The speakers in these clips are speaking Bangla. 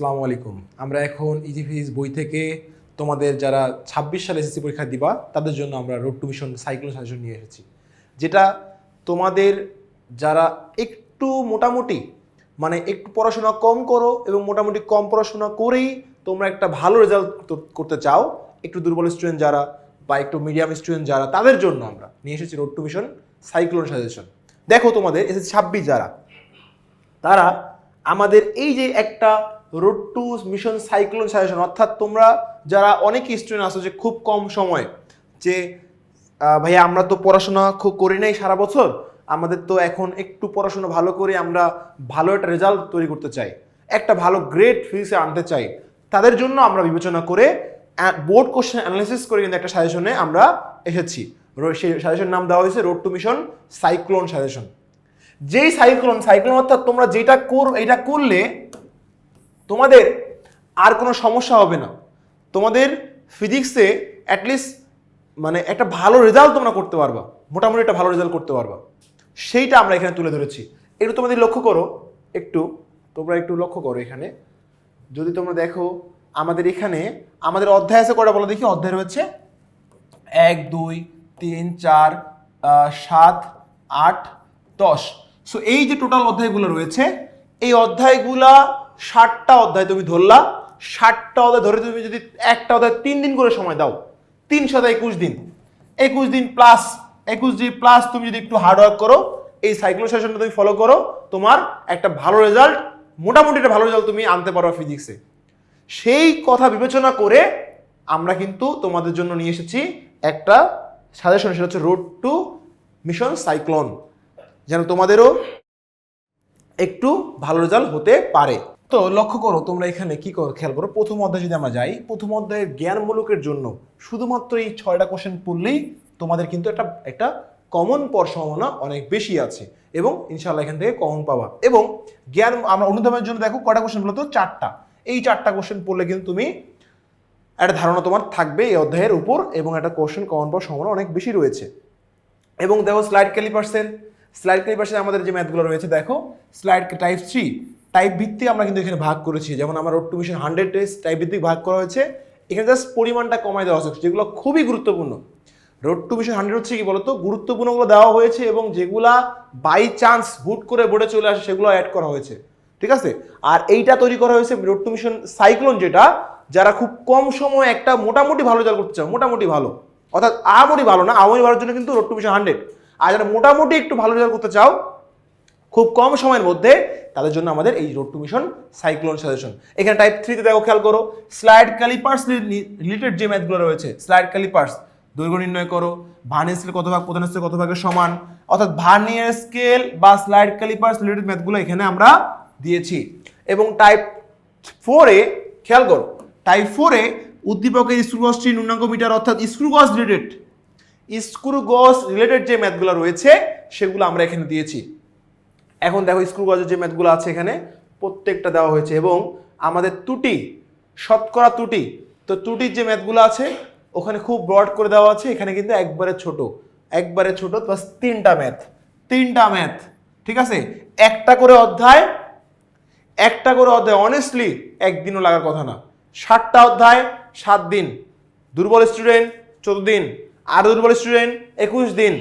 আসসালামু আলাইকুম। আমরা এখন ইজি ফিজিক্স বই থেকে তোমাদের যারা ছাব্বিশ সালে এসএসসি পরীক্ষা দিবা, তাদের জন্য আমরা road to mission cyclone suggestion নিয়ে এসেছি। যেটা তোমাদের যারা একটু মোটামুটি মানে একটু পড়াশোনা কম করো এবং মোটামুটি কম পড়াশোনা করেই তোমরা একটা ভালো রেজাল্ট করতে চাও, একটু দুর্বল স্টুডেন্ট যারা বা একটু মিডিয়াম স্টুডেন্ট যারা, তাদের জন্য আমরা নিয়ে এসেছি road to mission cyclone suggestion দেখো তোমাদের এসএসসি ছাব্বিশ যারা, তারা আমাদের এই যে একটা road to mission cyclone suggestion অর্থাৎ তোমরা যারা অনেক স্টুডেন্ট আছো যে খুব কম সময়, যে ভাইয়া আমরা তো পড়াশোনা খুব করি নাই সারা বছর, আমাদের তো এখন একটু পড়াশোনা ভালো করে আমরা ভালো একটা রেজাল্ট তৈরি করতে চাই, একটা ভালো গ্রেড ফিজিক্সে আনতে চাই, তাদের জন্য আমরা বিবেচনা করে বোর্ড কোশ্চেন অ্যানালিসিস করে কিন্তু একটা সাজেশনে আমরা এসেছি। সেই সাজেশন নাম দেওয়া হয়েছে road to mission cyclone suggestion যেই সাইক্লোন সাইক্লোন অর্থাৎ তোমরা যেটা কর, এটা করলে তোমাদের আর কোনো সমস্যা হবে না। তোমাদের ফিজিক্সে অ্যাটলিস্ট মানে একটা ভালো রেজাল্ট তোমরা করতে পারবা। মোটামুটি একটা ভালো রেজাল্ট করতে পারবা। সেইটা আমরা এখানে তুলে ধরেছি। একটু তোমাদের লক্ষ্য করো। একটু, তোমরা একটু লক্ষ্য করো এখানে। যদি তোমরা দেখো, আমাদের এখানে, আমাদের অধ্যায় আছে কটা বলো দেখি? অধ্যায় রয়েছে এক, দুই, তিন, চার সাত, আট, দশ। সো এই যে টোটাল অধ্যায়গুলো রয়েছে, এই অধ্যায়গুলা ষাটটা অধ্যায় তুমি ধরলা, ষাটটা অধ্যায় ধরে তুমি যদি একটা অধ্যায় তিন দিন করে সময় দাও, তিন সাথে একুশ দিন। একুশ দিন প্লাস একুশ দিন প্লাস তুমি যদি একটু হার্ডওয়ার্ক করো, এই সাইক্লো সেশনটা তুমি ফলো করো, তোমার একটা ভালো রেজাল্ট মোটামুটি একটা ভালো রেজাল্ট তুমি আনতে পারো ফিজিক্সে সেই কথা বিবেচনা করে আমরা কিন্তু তোমাদের জন্য নিয়ে এসেছি একটা সাজেশন সেটা হচ্ছে রোড টু মিশন সাইক্লোন যেন তোমাদেরও একটু ভালো রেজাল্ট হতে পারে। তো লক্ষ্য করো, তোমরা এখানে কি করো, খেয়াল করো, প্রথম অধ্যায় যদি আমরা যাই, প্রথম অধ্যায়ের জ্ঞানমূলকের জন্য শুধুমাত্র এই ছয়টা কোশ্চেন পড়লেই তোমাদের কিন্তু একটা একটা কমন পর সম্ভাবনা অনেক বেশি আছে এবং ইনশাল্লাহ এখান থেকে কমন পাবা। এবং জ্ঞান, আমরা অনুধাবনের জন্য দেখো কটা কোশ্চেন বলতো? চারটা। এই চারটা কোশ্চেন পড়লে কিন্তু তুমি একটা ধারণা তোমার থাকবে এই অধ্যায়ের উপর এবং একটা কোশ্চেন কমন পাওয়ার সম্ভাবনা অনেক বেশি রয়েছে। এবং দেখো স্লাইড ক্যালিপার্সের স্লাইড ক্যালিপার্সের আমাদের যে ম্যাথগুলো রয়েছে, দেখো স্লাইড টাইপ থ্রি টাইপ ভিত্তিক আমরা কিন্তু এখানে ভাগ করেছি। যেমন আমার road to mission hundred test type ভিত্তিক ভাগ করা হয়েছে। এখানে জাস্ট পরিমাণটা কমাই দেওয়া হয়েছে, যেগুলো খুবই গুরুত্বপূর্ণ। রোড টু মিশন হান্ড্রেড হচ্ছে কি বলতো? গুরুত্বপূর্ণগুলো দেওয়া হয়েছে এবং যেগুলা বাই চান্স হুট করে বোর্ডে চলে আসে, সেগুলো অ্যাড করা হয়েছে। ঠিক আছে? আর এইটা তৈরি করা হয়েছে রোড টু মিশন সাইক্লোন যেটা, যারা খুব কম সময়ে একটা মোটামুটি ভালো রেজাল্ট করতে চাও, মোটামুটি ভালো। অর্থাৎ আমরি ভালো না আমরি ভালোর জন্য কিন্তু রোড টু মিশন হান্ড্রেড আর যারা মোটামুটি একটু ভালো রেজাল্ট করতে চাও, খুব কম সময়ের মধ্যে তাদের জন্য আমাদের এই road to mission cyclone suggestion এখানে টাইপ থ্রিতে দেখো খেয়াল করো স্লাইড ক্যালিপার্স রিলেটেড যে ম্যাথগুলো রয়েছে স্লাইড ক্যালিপার্স দৈর্ঘ্য নির্ণয় করো ভার্নিয়ার স্কেল কত ভাগ, প্রধান স্কেল কত ভাগের সমান, অর্থাৎ ভার্নিয়ার স্কেল বা স্লাইড ক্যালিপার্স রিলেটেড ম্যাথগুলো এখানে আমরা দিয়েছি। এবং টাইপ ফোরে খেয়াল করো টাইপ ফোরে উদ্দীপকের স্ক্রুগসটি ন্যূনাঙ্ক মিটার, অর্থাৎ স্ক্রুগস রিলেটেড স্ক্রুগস রিলেটেড যে ম্যাথগুলো রয়েছে, সেগুলো আমরা এখানে দিয়েছি। এখন দেখো স্ক্রু গজের যে ম্যাথগুলো আছে এখানে, প্রত্যেকটা দেওয়া হয়েছে এবং আমাদের ত্রুটি, শতকরা ত্রুটি, তো ত্রুটির যে ম্যাথগুলো আছে, ওখানে খুব ব্রড করে দেওয়া আছে, এখানে কিন্তু একবারে ছোট একবারে ছোট প্লাস তিনটা ম্যাথ তিনটা ম্যাথ ঠিক আছে? একটা করে অধ্যায়, একটা করে অধ্যায় অনেস্টলি একদিনও লাগার কথা না। ষাটটা অধ্যায়, সাত দিন। দুর্বল স্টুডেন্ট চোদ্দ দিন। আর দুর্বল স্টুডেন্ট একুশ দিন।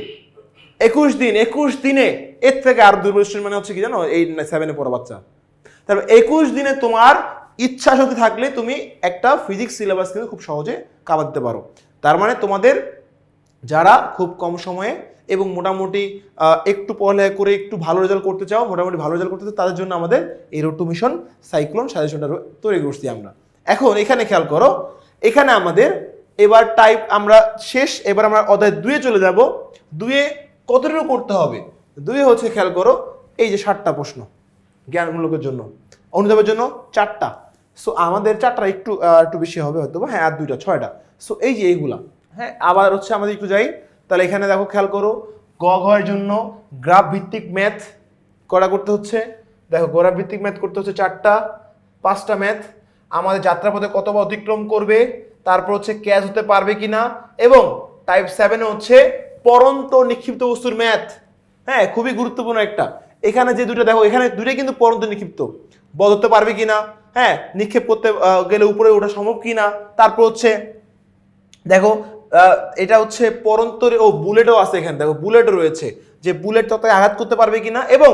একুশ দিন, একুশ দিনে, এর থেকে আর দুর্বল স্টুডেন্ট মানে হচ্ছে কি জানো? এই সেভেনে পড়া বাচ্চা। তারপর একুশ দিনে তোমার ইচ্ছা শক্তি থাকলে তুমি একটা ফিজিক্স সিলেবাস কিন্তু খুব সহজে কাবার দিতে পারো। তার মানে তোমাদের যারা খুব কম সময়ে এবং মোটামুটি একটু পড়ালেখা করে একটু ভালো রেজাল্ট করতে চাও, মোটামুটি ভালো রেজাল্ট করতে চাও, তাদের জন্য আমাদের এই রোড টু মিশন সাইক্লোন সাজেশনটা তৈরি করছি আমরা। এখন এখানে খেয়াল করো, এখানে আমাদের এবার টাইপ আমরা শেষ, এবার আমরা অধ্যায় দুয়ে চলে যাব। দুয়ে কতটুকু করতে হবে? দুই হচ্ছে খেয়াল করো, এই যে ষাটটা প্রশ্ন জ্ঞানমূলকের জন্য, অনুধাবের জন্য চারটা। সো আমাদের চারটা একটু একটু বেশি হবে হয়তো হ্যাঁ আর দুইটা, ছয়টা। সো এই যে এইগুলা হ্যাঁ আবার হচ্ছে আমাদের একটু যাই, তাহলে এখানে দেখো খেয়াল করো, গ ঘয়ের জন্য গ্রাফ ভিত্তিক ম্যাথ করা করতে হচ্ছে। দেখো গ্রাফ ভিত্তিক ম্যাথ করতে হচ্ছে চারটা, পাঁচটা ম্যাথ আমাদের যাত্রাপথে কতবার অতিক্রম করবে, তারপর হচ্ছে ক্যাচ হতে পারবে কি না এবং টাইপ সেভেনে হচ্ছে পরন্ত নিক্ষিপ্ত বস্তুর ম্যাথ। হ্যাঁ খুবই গুরুত্বপূর্ণ একটা। এখানে যে দুটো দেখো, এখানে দুটোই কিন্তু পরন্ত নিক্ষিপ্ত। ধরতে পারবে কিনা? হ্যাঁ নিক্ষেপ করতে গেলে উপরে ওঠা সম্ভব কি না তারপর হচ্ছে, দেখো এটা হচ্ছে পরন্তরে, ও বুলেটও আছে এখানে, দেখো বুলেটও রয়েছে। যে বুলেট ততই আঘাত করতে পারবে কিনা? এবং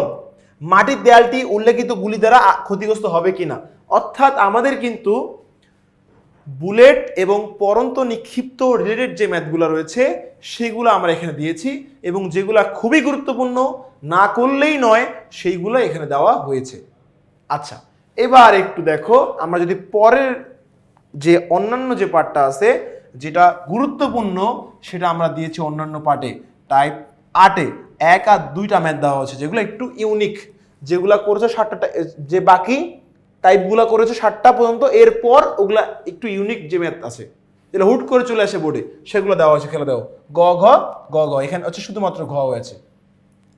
মাটির দেয়ালটি উল্লেখিত গুলি দ্বারা ক্ষতিগ্রস্ত হবে কিনা? অর্থাৎ আমাদের কিন্তু বুলেট এবং পরন্ত নিক্ষিপ্ত রিলেটেড যে ম্যাথগুলো রয়েছে, সেগুলো আমরা এখানে দিয়েছি এবং যেগুলো খুবই গুরুত্বপূর্ণ, না করলেই নয়, সেইগুলো এখানে দেওয়া হয়েছে। আচ্ছা এবার একটু দেখো, আমরা যদি পরের যে অন্যান্য যে পার্টটা আছে, যেটা গুরুত্বপূর্ণ, সেটা আমরা দিয়েছি অন্যান্য পার্টে টাইপ আটে, এক আর দুইটা ম্যাথ দেওয়া হচ্ছে যেগুলো একটু ইউনিক যেগুলো করেছে সাতটা যে বাকি টাইপগুলো করেছে সাতটা পর্যন্ত, এরপর ওগুলা একটু ইউনিক যে ম্যাথ আছে যেটা হুট করে চলে আসে বোর্ডে সেগুলো দেওয়া হয়েছে, খেলা দেওয়া গ, ঘ গ, ঘ, এখানে হচ্ছে শুধুমাত্র ঘ হয়েছে।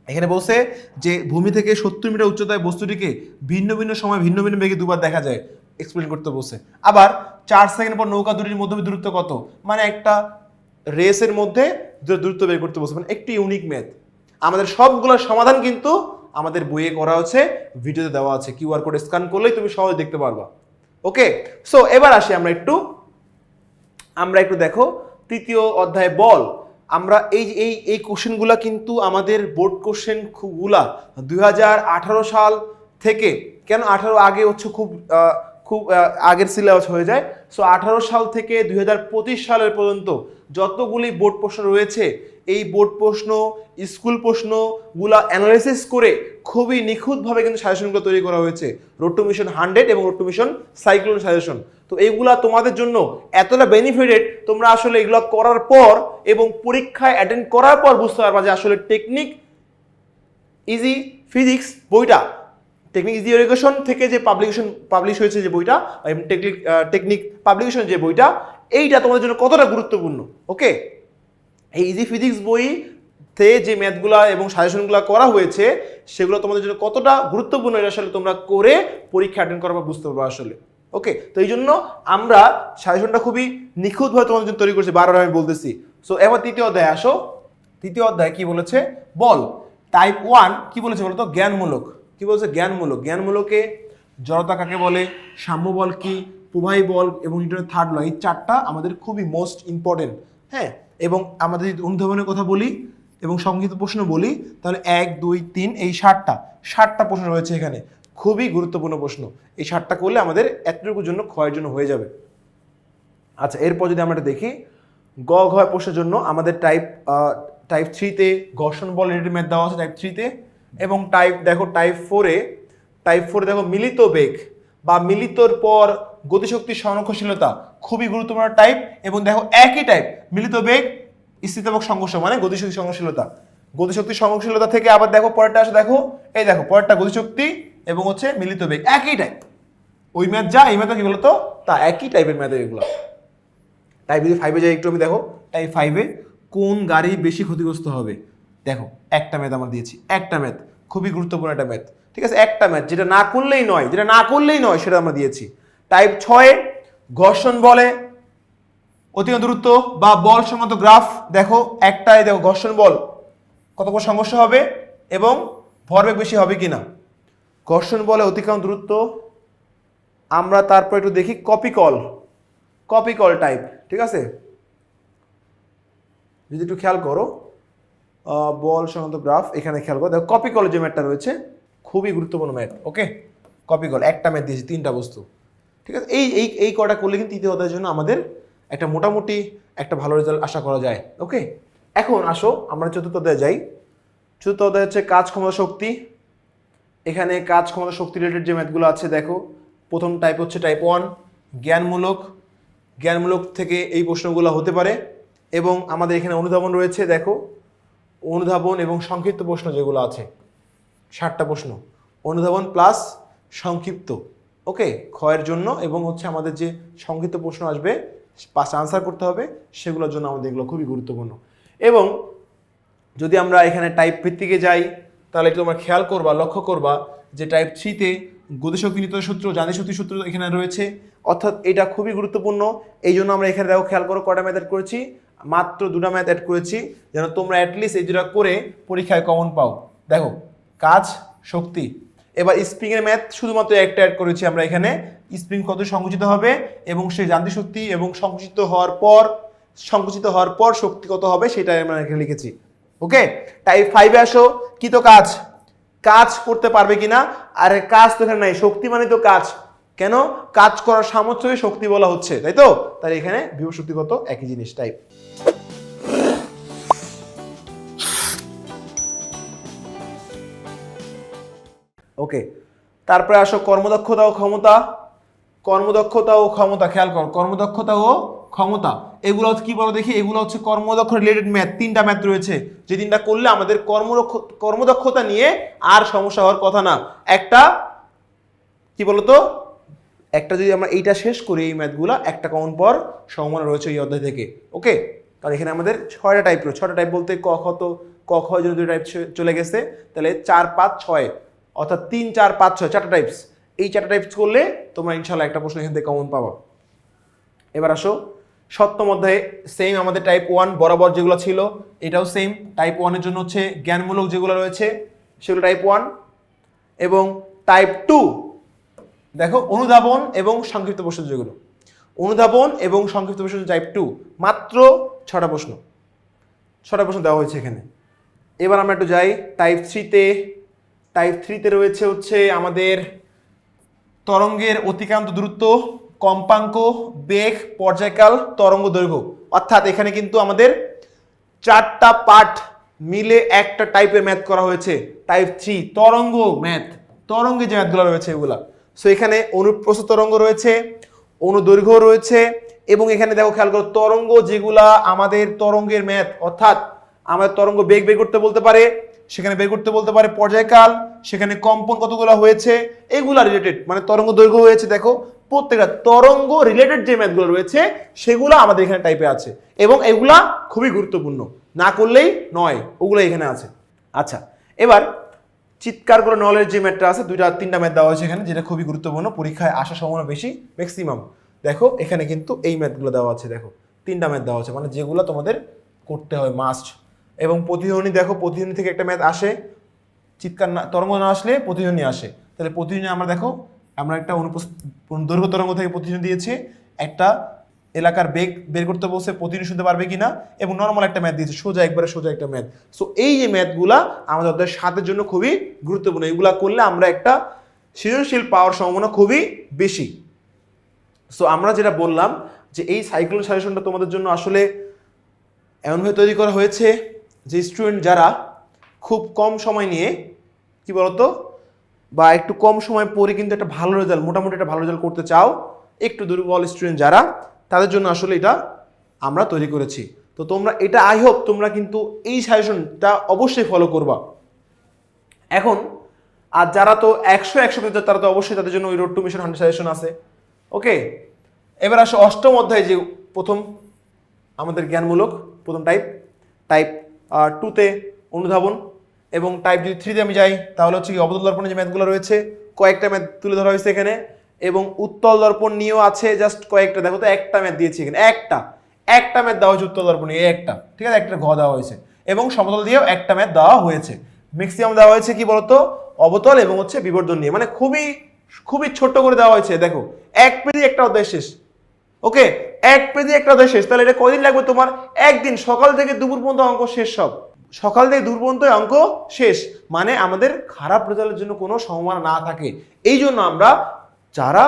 এখানে বলছে যে ভূমি থেকে সত্তর মিটার উচ্চতায় বস্তুটিকে ভিন্ন ভিন্ন সময় ভিন্ন ভিন্ন বেগে দুবার দেখা যায় এক্সপ্লেন করতে বলছে। আবার চার সেকেন্ড পর নৌকা দুটির মধ্যে দূরত্ব কত? মানে একটা রেসের মধ্যে দূর- দূরত্ব বের করতে বলছে মানে একটি ইউনিক ম্যাথ আমাদের সবগুলোর সমাধান কিন্তু আমাদের বইয়ে করা হচ্ছে, ভিডিওতে দেওয়া আছে কিউআর কোড স্ক্যান করলেই তুমি সহজে দেখতে পারবা। ওকে সো এবার আসি আমরা একটু আমরা একটু দেখো, তৃতীয় অধ্যায় বল। আমরা এই এই এই কোশ্চেনগুলা কিন্তু আমাদের বোর্ড কোশ্চেনগুলা দুই সাল থেকে, কেন আঠারো আগে হচ্ছে খুব খুব আগের সিলেবাস হয়ে যায়? সো আঠারো সাল থেকে দুই হাজার পঁচিশ সালের পর্যন্ত যতগুলি বোর্ড প্রশ্ন রয়েছে এই বোর্ড প্রশ্ন, স্কুল প্রশ্নগুলা অ্যানালাইসিস করে খুবই নিখুঁতভাবে কিন্তু সাজেশনগুলো তৈরি করা হয়েছে। রোড টু মিশন হান্ড্রেড এবং road to mission cyclone suggestion তো এইগুলা তোমাদের জন্য এতটা বেনিফিটেড তোমরা আসলে এগুলো করার পর এবং পরীক্ষায় অ্যাটেন্ড করার পর বুঝতে পারবা যে আসলে টেকনিক ইজি ফিজিক্স বইটা টেকনিক ইজি এডুকেশন থেকে যে পাবলিকেশন পাবলিশ হয়েছে যে বইটা টেকনিক টেকনিক পাবলিকেশন যে বইটা, এইটা তোমাদের জন্য কতটা গুরুত্বপূর্ণ ওকে এই ইজি ফিজিক্স বই তে যে ম্যাথগুলা এবং সাজেশনগুলো করা হয়েছে, সেগুলো তোমাদের জন্য কতটা গুরুত্বপূর্ণ এটা আসলে তোমরা করে পরীক্ষা অ্যাটেন্ড পর বুঝতে পারবে আসলে। ওকে তো এই জন্য আমরা সাজেশনটা খুবই নিখুঁতভাবে তোমাদের জন্য তৈরি করছি, বারবার আমি বলতেছি। সো এবার তৃতীয় অধ্যায় আসো। তৃতীয় অধ্যায় কি বলেছে? বল টাইপ ওয়ান কি বলেছে বলতো? জ্ঞানমূলক। কি বলছে? জ্ঞানমূলক। জ্ঞানমূলকে জড়তা কাকে বলে? সাম্য বল কি? প্রবাহী বল এবং নিউটনের থার্ড ল এই চারটা আমাদের খুবই মোস্ট ইম্পর্টেন্ট হ্যাঁ? এবং আমাদের যদি অনুধাবনের কথা বলি এবং সংক্ষিপ্ত প্রশ্ন বলি, তাহলে এক, দুই, তিন, এই ষাটটা ষাটটা প্রশ্ন রয়েছে এখানে। খুবই গুরুত্বপূর্ণ প্রশ্ন। এই ষাটটা করলে আমাদের এতটুকুর জন্য ক্ষয়ের জন্য হয়ে যাবে। আচ্ছা এরপর যদি আমরা দেখি, গ, ঘ প্রশ্নের জন্য আমাদের টাইপ টাইপ থ্রিতে ঘর্ষণ বল রিলেটেড ম্যাথ দেওয়া আছে টাইপ থ্রিতে এবং টাইপ দেখো টাইপ ফোরে টাইপ ফোরে দেখো মিলিত বেগ বা মিলিতর পর গতিশক্তি সংরক্ষণশীলতা খুবই গুরুত্বপূর্ণ টাইপ এবং দেখো একই টাইপ মিলিত বেগ স্থিতিবাক সংঘর্ষ মানে গতিশক্তি সংরক্ষণশীলতা গতিশক্তি সংরক্ষণশীলতা থেকে আবার দেখো পরেরটা আসে, দেখো, এই দেখো, পরেরটা গতিশক্তি এবং হচ্ছে মিলিত বেগ, একই টাইপ ওই ম্যাথ যা, এই ম্যাথও কি বলতো? তা একই টাইপের ম্যাথ এগুলো। টাইপ যদি ফাইভে যাই, একটু আমি দেখো টাইপ ফাইভে কোন গাড়ি বেশি ক্ষতিগ্রস্ত হবে? দেখো, একটা ম্যাথ আমার দিয়েছি, একটা ম্যাথ, খুবই গুরুত্বপূর্ণ একটা ম্যাথ, ঠিক আছে? একটা ম্যাথ, যেটা না করলেই নয়, যেটা না করলেই নয়, সেটা আমরা দিয়েছি। টাইপ ছয়ে, ঘর্ষণ বলে। অতিরিক্ত দূরত্ব বা বল সংক্রান্ত গ্রাফ দেখো, একটাই, দেখো, ঘর্ষণ বল। কত কত সংঘর্ষ হবে এবং ভরবেগ বেশি হবে কিনা? ঘর্ষণ বলে অতিক্রম দূরত্ব। আমরা তারপর একটু দেখি copy call copy call type ঠিক আছে? যদি একটু খেয়াল করো বল সংক্রান্ত গ্রাফ এখানে খেয়াল করো। দেখো কপি কল যে ম্যাটটা রয়েছে, খুবই গুরুত্বপূর্ণ ম্যাট ওকে কপি কল একটা ম্যাট দিয়েছি, তিনটা বস্তু। ঠিক আছে? এই এই এই কটা করলে কিন্তু তৃতীয় অধ্যায়ের জন্য আমাদের একটা মোটামুটি একটা ভালো রেজাল্ট আশা করা যায়। ওকে এখন আসো, আমরা চতুর্থ অধ্যায়ে যাই। চতুর্থ অধ্যায় হচ্ছে কাজ, ক্ষমতা, শক্তি। এখানে কাজ, ক্ষমতা, শক্তি রিলেটেড যে ম্যাথগুলো আছে, দেখো। প্রথম টাইপ হচ্ছে টাইপ ওয়ান জ্ঞানমূলক। জ্ঞানমূলক থেকে এই প্রশ্নগুলো হতে পারে। এবং আমাদের এখানে অনুধাবন রয়েছে, দেখো। অনুধাবন এবং সংক্ষিপ্ত প্রশ্ন যেগুলো আছে, ষাটটা প্রশ্ন। অনুধাবন প্লাস সংক্ষিপ্ত। ওকে, ক্ষয়ের জন্য এবং হচ্ছে আমাদের যে সংক্ষিপ্ত প্রশ্ন আসবে, পাঁচ আনসার করতে হবে, সেগুলোর জন্য আমাদের এগুলো খুবই গুরুত্বপূর্ণ। এবং যদি আমরা এখানে টাইপ ভিত্তিকে যাই, তাহলে একটু তোমরা খেয়াল করবা, লক্ষ্য করবা যে টাইপ থ্রিতে গতিশক্তি নিত সূত্র জানি শক্তি সূত্র এখানে রয়েছে। অর্থাৎ এটা খুবই গুরুত্বপূর্ণ। এই জন্য আমরা এখানে দেখো, খেয়াল করো কটা ম্যাথ অ্যাড করেছি। মাত্র দুটা ম্যাথ অ্যাড করেছি, যেন তোমরা অ্যাটলিস্ট এই দুটা করে পরীক্ষায় কমন পাও। দেখো, কাজ, শক্তি। এবার স্প্রিং এর ম্যাথ শুধুমাত্র একটা অ্যাড করেছি আমরা এখানে। স্প্রিং কত সংকুচিত হবে? এবং সেই যান্ত্রিক শক্তি এবং সংকুচিত হওয়ার পর, সংকুচিত হওয়ার পর শক্তি কত হবে সেটা আমরা এখানে লিখেছি। ওকে টাইপ ফাইভে আসো। কি তো কাজ? কাজ করতে পারবে কিনা? আর কাজ তো এখানে নাই, শক্তি মানে তো কাজ। কেন? কাজ করার সামর্থ্যকে শক্তি বলা হচ্ছে, তাই তো? তাহলে এখানে বিভব শক্তি কত? একই জিনিস টাইপ ওকে তারপরে আসো কর্মদক্ষতা ও ক্ষমতা কর্মদক্ষতা ও ক্ষমতা খেয়াল কর কর্মদক্ষতা ও ক্ষমতা এগুলো হচ্ছে কি বলো দেখি এগুলো হচ্ছে কর্মদক্ষ রিলেটেড ম্যাথ তিনটা ম্যাথ রয়েছে যে তিনটা করলে আমাদের কর্মদক্ষ কর্মদক্ষতা নিয়ে আর সমস্যা হওয়ার কথা না একটা কি বলতো একটা যদি আমরা এইটা শেষ করি এই ম্যাথগুলো একটা কমন পর সম্ভাবনা রয়েছে এই অধ্যায় থেকে ওকে কারণ এখানে আমাদের ছয়টা টাইপ রয়েছে ছয়টা টাইপ বলতে ক খ তো ক খ জন্য দুই টাইপ চলে গেছে তাহলে চার পাঁচ ছয় অর্থাৎ তিন, চার, পাঁচ, ছয়, চারটা টাইপস এই চারটা টাইপস করলে তোমরা ইনশাল্লাহ একটা প্রশ্ন এখান থেকে কমন পাবা। এবার আসো, সপ্তম অধ্যায়ে সেম আমাদের টাইপ ওয়ান বরাবর যেগুলো ছিল, এটাও সেম টাইপ ওয়ানের জন্য হচ্ছে জ্ঞানমূলক যেগুলো রয়েছে, সেগুলো টাইপ ওয়ান এবং টাইপ টু দেখো, অনুধাবন এবং সংক্ষিপ্ত প্রশ্ন যেগুলো। অনুধাবন এবং সংক্ষিপ্ত প্রশ্ন টাইপ টু মাত্র ছটা প্রশ্ন। ছটা প্রশ্ন দেওয়া হয়েছে এখানে। এবার আমরা একটু যাই। টাইপ থ্রিতে টাইপ থ্রিতে রয়েছে হচ্ছে আমাদের তরঙ্গের অতিক্রান্ত দূরত্ব, কম্পাঙ্ক, বেগ, পর্যায়কাল, তরঙ্গ দৈর্ঘ্য। অর্থাৎ এখানে কিন্তু আমাদের চারটা পার্ট মিলে একটা টাইপের ম্যাথ করা হয়েছে। টাইপ থ্রি তরঙ্গ ম্যাথ তরঙ্গে যে ম্যাথগুলো রয়েছে এগুলা। সো এখানে অনুপ্রস্থ তরঙ্গ রয়েছে, অনুদৈর্ঘ্য রয়েছে, এবং এখানে দেখো খেয়াল করো, তরঙ্গ যেগুলা আমাদের তরঙ্গের ম্যাথ অর্থাৎ আমাদের তরঙ্গ বেগ বের করতে বলতে পারে সেখানে বের করতে বলতে পারে পর্যায়কাল, সেখানে কম্পন কতগুলো হয়েছে, এগুলা রিলেটেড মানে তরঙ্গ দৈর্ঘ্য হয়েছে, দেখো, প্রত্যেকটা তরঙ্গ রিলেটেড যে ম্যাথগুলো রয়েছে, সেগুলো আমাদের এখানে টাইপে আছে এবং এগুলা খুবই গুরুত্বপূর্ণ। না করলেই নয়, ওগুলো এখানে আছে। আচ্ছা এবার চিৎকার করে নলেজ যে ম্যাথটা আছে, দুইটা, তিনটা ম্যাথ দেওয়া হয়েছে এখানে, যেটা খুবই গুরুত্বপূর্ণ, পরীক্ষায় আসার সম্ভাবনা বেশি ম্যাক্সিমাম দেখো, এখানে কিন্তু এই ম্যাথগুলো দেওয়া আছে, দেখো, তিনটা ম্যাথ দেওয়া আছে মানে যেগুলো তোমাদের করতে হয় মাস্ট এবং প্রতিধ্বনি দেখো প্রতিধ্বনি থেকে একটা ম্যাথ আসে, চিৎকার না, তরঙ্গ না আসলে প্রতিধ্বনি আসে। তাহলে প্রতিধ্বনি আমরা দেখো, আমরা একটা দৈর্ঘ্য তরঙ্গ থেকে প্রতিধ্বনি দিয়েছি, একটা এলাকার বেগ বের করতে বলছে প্রতিদিন শুনতে পারবে কিনা, এবং নর্মাল একটা ম্যাথ দিয়েছে, সোজা একবারে সোজা একটা ম্যাথ সো এই যে ম্যাথগুলা আমাদের অধ্যায়ের সাতের জন্য খুবই গুরুত্বপূর্ণ। এগুলা করলে আমরা একটা সৃজনশীল পাওয়ার সম্ভাবনা খুবই বেশি। সো আমরা যেটা বললাম যে এই সাইক্লোন সাজেশনটা তোমাদের জন্য আসলে এমনভাবে তৈরি করা হয়েছে যে স্টুডেন্ট যারা খুব কম সময় নিয়ে, কি বলতো? বা একটু কম সময় পরে কিন্তু একটা ভালো রেজাল্ট মোটামুটি একটা ভালো রেজাল্ট করতে চাও, একটু দুর্বল স্টুডেন্ট যারা, তাদের জন্য আসলে এটা আমরা তৈরি করেছি। তো তোমরা, এটা আই হোপ তোমরা কিন্তু এই সাজেশনটা অবশ্যই ফলো করবা। এখন, আর যারা তো একশো একশো পেতে তারা তো অবশ্যই তাদের জন্য ওই road to mission hundred suggestion আছে। ওকে এবার আসো অষ্টম অধ্যায়, যে প্রথম আমাদের জ্ঞানমূলক, প্রথম টাইপ টাইপ টুতে অনুধাবন এবং টাইপ যদি থ্রিতে আমি যাই, তাহলে হচ্ছে কি অবতল দর্পণে যে ম্যাথগুলো রয়েছে, কয়েকটা ম্যাথ তুলে ধরা হয়েছে এখানে এবং উত্তল দর্পণ নিয়েও আছে জাস্ট কয়েকটা। দেখো তো একটা ম্যাথ দিয়েছি এখানে, একটা একটা ম্যাথ দেওয়া হয়েছে উত্তল দর্পণ, এই একটা, ঠিক আছে? একটা ঘ দেওয়া হয়েছে এবং সমতল দিয়েও একটা ম্যাথ দেওয়া হয়েছে। ম্যাক্সিমাম দেওয়া হয়েছে কি বলতো? অবতল এবং হচ্ছে বিবর্ধন নিয়ে মানে খুবই খুবই ছোট্ট করে দেওয়া হয়েছে, দেখো। এক পেজে একটা অধ্যায় শেষ। ওকে, এক পেজে একটা অধ্যায় শেষ। তাহলে এটা কদিন লাগবে তোমার? একদিন, সকাল থেকে দুপুর পর্যন্ত অঙ্ক শেষ সব। সকাল থেকে দূর পর্যন্ত অঙ্ক শেষ। মানে আমাদের খারাপ রেজাল্টের জন্য কোনো সম্ভাবনা না থাকে। এই জন্য আমরা, যারা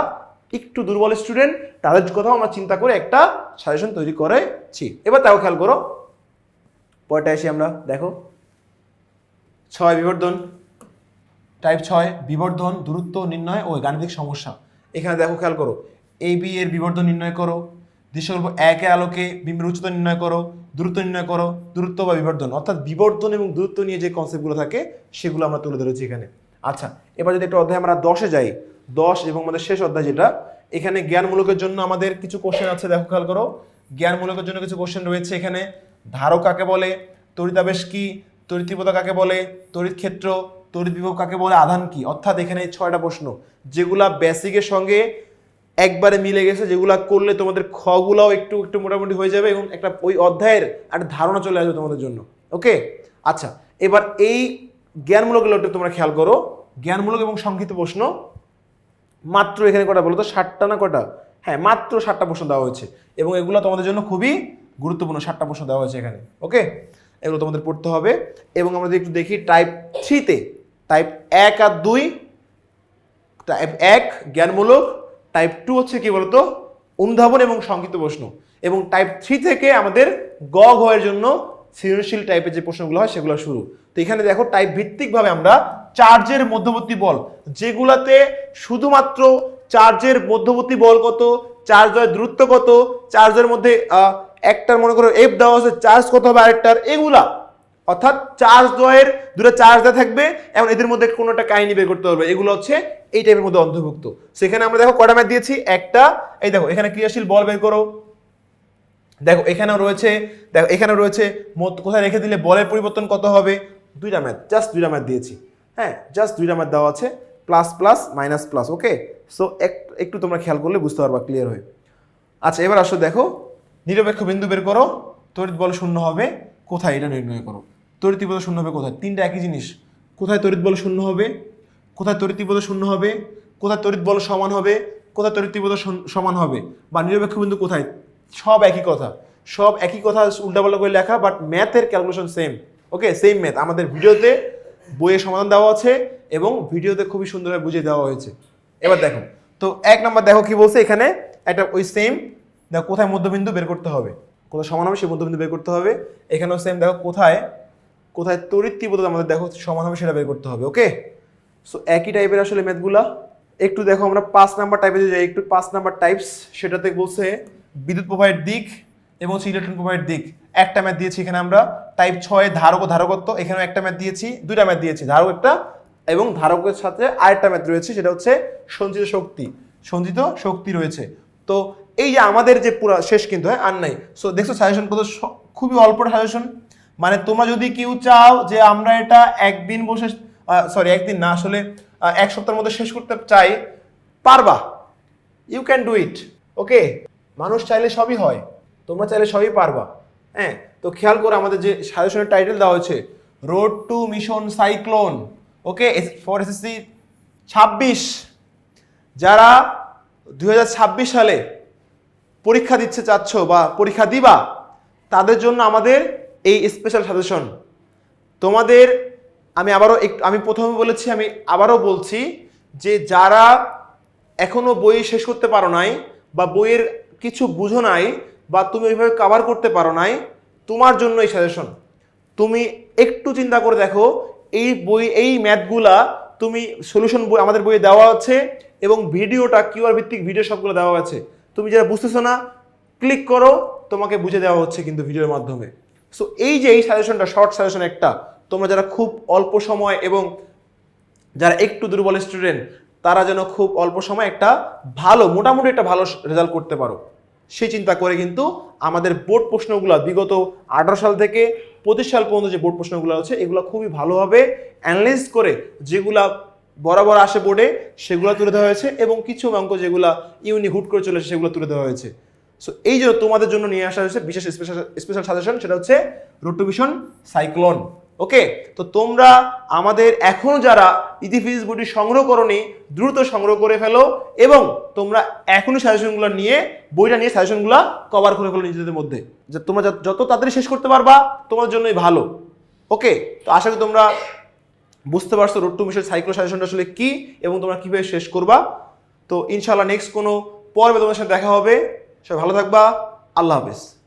একটু দুর্বল স্টুডেন্ট তাদের কথাও আমরা চিন্তা করে একটা সাজেশন তৈরি করেছি। এবার তাও খেয়াল করো। পরটা এসে আমরা, দেখো। ছয়, বিবর্ধন। টাইপ ছয়, বিবর্ধন, দূরত্ব, নির্ণয় ও গাণিতিক সমস্যা। এখানে দেখো, খেয়াল করো। এ বি এর বিবর্ধন নির্ণয় করো। দৃশ্যকল্প একে আলোকে বিম্বের উচ্চতা নির্ণয় করো, দূরত্ব নির্ণয় করো, দূরত্ব বা বিবর্ধন। অর্থাৎ বিবর্ধন এবং দূরত্ব নিয়ে যে কনসেপ্টগুলো থাকে, সেগুলো আমরা তুলে ধরেছি এখানে। আচ্ছা এবার যদি একটা অধ্যায় আমরা দশে যাই, দশ এবং আমাদের শেষ অধ্যায় যেটা, এখানে জ্ঞানমূলকের জন্য আমাদের কিছু কোশ্চেন আছে, দেখো খেয়াল করো। জ্ঞানমূলকের জন্য কিছু কোশ্চেন রয়েছে এখানে। ধারক কাকে বলে? তড়িতাবেশ কি? তড়িৎ তীব্রতা কাকে বলে? তড়িৎ ক্ষেত্র? তড়িৎ বিভব কাকে বলে? আধান কি? অর্থাৎ এখানে ছয়টা প্রশ্ন, যেগুলা বেসিকের সঙ্গে একবারে মিলে গেছে, যেগুলা করলে তোমাদের খগুলাও একটু একটু মোটামুটি হয়ে যাবে এবং একটা ওই অধ্যায়ের একটা ধারণা চলে আসবে তোমাদের জন্য ওকে আচ্ছা এবার এই জ্ঞানমূলক লোকটা তোমরা খেয়াল করো, জ্ঞানমূলক এবং সংক্ষিপ্ত প্রশ্ন, মাত্র এখানে কটা বলো তো? ষাটটা না কটা? হ্যাঁ মাত্র ষাটটা প্রশ্ন দেওয়া হয়েছে এবং এগুলো তোমাদের জন্য খুবই গুরুত্বপূর্ণ ষাটটা প্রশ্ন দেওয়া হয়েছে এখানে ওকে এগুলো তোমাদের পড়তে হবে এবং আমরা যদি একটু দেখি টাইপ থ্রিতে টাইপ এক আর দুই টাইপ এক জ্ঞানমূলক টাইপ টু হচ্ছে কি বলতো? অনুধাবন এবং সংক্ষিপ্ত প্রশ্ন। এবং টাইপ থ্রি থেকে আমাদের গ ঘয়ের জন্য সৃজনশীল টাইপের যে প্রশ্নগুলো হয় সেগুলো শুরু। তো এখানে দেখো টাইপ ভিত্তিকভাবে আমরা চার্জের মধ্যবর্তী বল, যেগুলাতে শুধুমাত্র চার্জের মধ্যবর্তী বল কত চার্জ চার্জের দূরত্ব কত চার্জের মধ্যে একটার মনে করো এফ দেওয়া আছে চার্জ কত হবে আরেকটার, এগুলা অর্থাৎ চার্জ দ্বয়ের দুটো চার্জ দেওয়া থাকবে এবং এদের মধ্যে কোনো একটা কাহিনী বের করতে পারবে। এগুলো হচ্ছে এই টাইপের মধ্যে অন্তর্ভুক্ত। সেখানে আমরা দেখো কটা ম্যাথ দিয়েছি। একটা, এই দেখো, এখানে ক্রিয়াশীল বল বের করো। দেখো, এখানেও রয়েছে, দেখো, এখানেও রয়েছে কোথায় রেখে দিলে বলের পরিবর্তন কত হবে? দুইটা ম্যাথ জাস্ট দুইটা ম্যাথ দিয়েছি। হ্যাঁ জাস্ট দুইটা ম্যাথ দেওয়া আছে plus plus minus plus okay so একটু তোমরা খেয়াল করলে বুঝতে পারবা ক্লিয়ার হয়ে। আচ্ছা এবার আসো দেখো, নিরপেক্ষ বিন্দু বের করো। তড়িৎ বল শূন্য হবে। কোথায়? এটা নির্ণয় করো। তড়িৎ তীব্রতা শূন্য হবে কোথায়? তিনটা একই জিনিস। কোথায় তড়িৎ বল শূন্য হবে? কোথায় তড়িৎ তীব্রতা শূন্য হবে? কোথায় তড়িৎ বল সমান হবে? কোথায় তড়িৎ তীব্রতা সমান হবে? বা নিরপেক্ষ বিন্দু কোথায়? সব একই কথা। সব একই কথা উল্টাপাল্টা করে লেখা বাট ম্যাথের calculation same okay same math আমাদের ভিডিওতে বইয়ের সমাধান দেওয়া আছে এবং ভিডিওতে খুবই সুন্দরভাবে বুঝিয়ে দেওয়া হয়েছে। এবার দেখো। তো এক নম্বর দেখো কি বলছে এখানে? একটা ওই সেম দেখো কোথায় মধ্যবিন্দু বের করতে হবে? কোথায় সমান হবে, সেই মধ্যবিন্দু বের করতে হবে। এখানেও সেম দেখো কোথায়? কোথায় তড়িৎ তীব্রতা আমাদের দেখো সমান হবে, সেটা বের করতে হবে ওকে সো একই টাইপের আসলে ম্যাথগুলা একটু দেখো, আমরা পাঁচ নাম্বার টাইপে যে যাই, একটু পাঁচ নাম্বার টাইপস সেটাতে বলছে বিদ্যুৎ প্রবাহের দিক এবং ইলেকট্রন প্রবাহের দিক। একটা ম্যাথ দিয়েছি এখানে আমরা টাইপ ছয় ধারক ও ধারকত্ব, এখানেও একটা ম্যাথ দিয়েছি, দুইটা ম্যাথ দিয়েছি, ধারক একটা এবং ধারকের সাথে আরেকটা ম্যাথ রয়েছে, সেটা হচ্ছে সঞ্চিত শক্তি। সঞ্চিত শক্তি রয়েছে। তো এই যে আমাদের যে পুরা শেষ কিন্তু হ্যাঁ আর নাই। সো দেখছ সাজেশন কত খুবই অল্প সাজেশন মানে তোমরা যদি কেউ চাও যে আমরা এটা একদিন বসে সরি একদিন না, আসলে এক সপ্তাহের মধ্যে শেষ করতে চাই, পারবা। You can do it okay মানুষ চাইলে সবই হয়, তোমরা চাইলে সবই পারবা। হ্যাঁ তো খেয়াল করো আমাদের যে সাজেশনের টাইটেল দেওয়া হয়েছে road to mission cyclone okay for SSC ছাব্বিশ। যারা দু হাজার ছাব্বিশ সালে পরীক্ষা দিচ্ছে চাচ্ছ বা পরীক্ষা দিবা, তাদের জন্য আমাদের এই স্পেশাল সাজেশন তোমাদের আমি আবারও একটু আমি প্রথমে বলেছি, আমি আবারও বলছি যে যারা এখনও বই শেষ করতে পারো নাই বা বইয়ের কিছু বুঝো নাই বা তুমি ওইভাবে কভার করতে পারো নাই, তোমার জন্য এই সাজেশন তুমি একটু চিন্তা করে দেখো, এই বই, এই ম্যাথগুলা তুমি সলিউশন বই, আমাদের বইয়ে দেওয়া আছে এবং ভিডিওটা কিউআর ভিত্তিক ভিডিও সবগুলো দেওয়া আছে। তুমি যারা বুঝতেছো না ক্লিক করো, তোমাকে বুঝে দেওয়া হচ্ছে কিন্তু ভিডিওর মাধ্যমে। সো এই যে এই সাজেশনটা শর্ট সাজেশন একটা, তোমরা যারা খুব অল্প সময় এবং যারা একটু দুর্বল স্টুডেন্ট তারা যেন খুব অল্প সময় একটা ভালো, মোটামুটি একটা ভালো রেজাল্ট করতে পারো। সেই চিন্তা করে কিন্তু আমাদের বোর্ড প্রশ্নগুলো বিগত আঠারো সাল থেকে পঁচিশ সাল পর্যন্ত যে বোর্ড প্রশ্নগুলো আছে এগুলো খুবই ভালোভাবে অ্যানালাইজ করে যেগুলা বরাবর আসে বোর্ডে সেগুলো তুলে দেওয়া হয়েছে এবং কিছু অঙ্ক যেগুলা ইউনি হুট করে চলেছে সেগুলো তুলে দেওয়া হয়েছে। সো এই জন্য তোমাদের জন্য নিয়ে আসা হয়েছে বিশেষ স্পেশাল স্পেশাল সাজেশন সেটা হচ্ছে রোটোভিশন সাইক্লোন। ওকে তো তোমরা আমাদের এখনও যারা ইতিফিজিক্স বইটি সংগ্রহ করনি, দ্রুত সংগ্রহ করে ফেলো এবং তোমরা এখনই সাজেশনগুলো নিয়ে বইটা নিয়ে সাজেশনগুলো কভার করে ফেলো নিজেদের মধ্যে। যে তোমরা যত- তাড়াতাড়ি শেষ করতে পারবা, তোমার জন্যই ভালো। ওকে তো আশা করি তোমরা বুঝতে পারছ রোড টু মিশন সাইক্লো সাজেশনটা আসলে কী এবং তোমরা কীভাবে শেষ করবা। তো ইনশাল্লাহ নেক্সট কোনো পর্বে তোমাদের সাথে দেখা হবে। সবাই ভালো থাকবা। আল্লাহ হাফেজ।